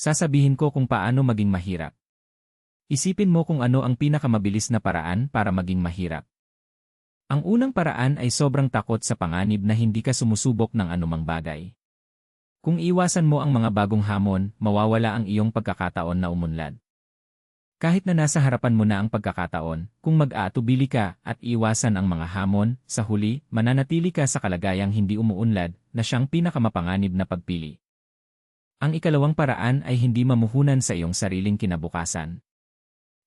Sasabihin ko kung paano maging mahirap. Isipin mo kung ano ang pinakamabilis na paraan para maging mahirap. Ang unang paraan ay sobrang takot sa panganib na hindi ka sumusubok ng anumang bagay. Kung iwasan mo ang mga bagong hamon, mawawala ang iyong pagkakataon na umunlad. Kahit na nasa harapan mo na ang pagkakataon, kung mag-aatubili ka at iwasan ang mga hamon, sa huli, mananatili ka sa kalagayang hindi umuunlad na siyang pinakamapanganib na pagpili. Ang ikalawang paraan ay hindi mamuhunan sa iyong sariling kinabukasan.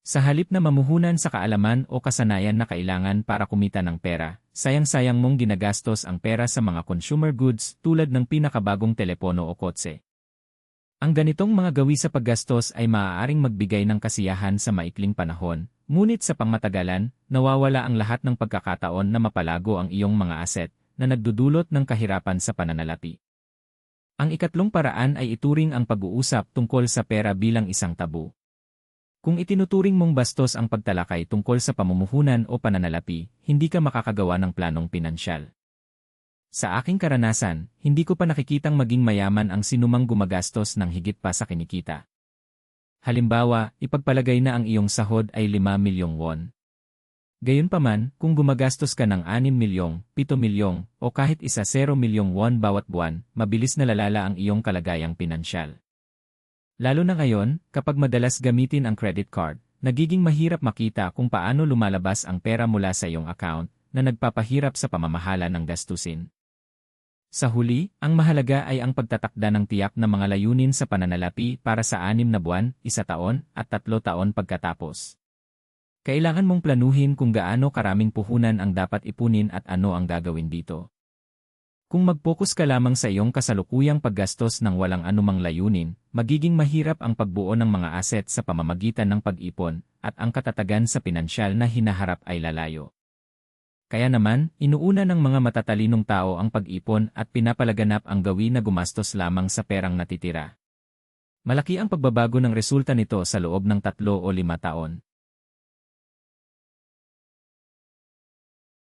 Sa halip na mamuhunan sa kaalaman o kasanayan na kailangan para kumita ng pera, sayang-sayang mong ginagastos ang pera sa mga consumer goods tulad ng pinakabagong telepono o kotse. Ang ganitong mga gawi sa paggastos ay maaaring magbigay ng kasiyahan sa maikling panahon, ngunit sa pangmatagalan, nawawala ang lahat ng pagkakataon na mapalago ang iyong mga aset na nagdudulot ng kahirapan sa pananalapi. Ang ikatlong paraan ay ituring ang pag-uusap tungkol sa pera bilang isang tabu. Kung itinuturing mong bastos ang pagtalakay tungkol sa pamumuhunan o pananalapi, hindi ka makakagawa ng planong pinansyal. Sa aking karanasan, hindi ko pa nakikitang maging mayaman ang sinumang gumagastos ng higit pa sa kinikita. Halimbawa, ipagpalagay na ang iyong sahod ay 5 milyong won. Gayunpaman, kung gumagastos ka ng 6 milyong, 7 milyong, o kahit isa 0 milyong won bawat buwan, mabilis na lalala ang iyong kalagayang pinansyal. Lalo na ngayon, kapag madalas gamitin ang credit card, nagiging mahirap makita kung paano lumalabas ang pera mula sa iyong account na nagpapahirap sa pamamahala ng gastusin. Sa huli, ang mahalaga ay ang pagtatakda ng tiyak na mga layunin sa pananalapi para sa anim na buwan, isa taon, at tatlo taon pagkatapos. Kailangan mong planuhin kung gaano karaming puhunan ang dapat ipunin at ano ang gagawin dito. Kung mag-focus ka lamang sa iyong kasalukuyang paggastos ng walang anumang layunin, magiging mahirap ang pagbuo ng mga aset sa pamamagitan ng pag-ipon, at ang katatagan sa pinansyal na hinaharap ay lalayo. Kaya naman, inuuna ng mga matatalinong tao ang pag-ipon at pinapalaganap ang gawin na gumastos lamang sa perang natitira. Malaki ang pagbabago ng resulta nito sa loob ng tatlo o lima taon.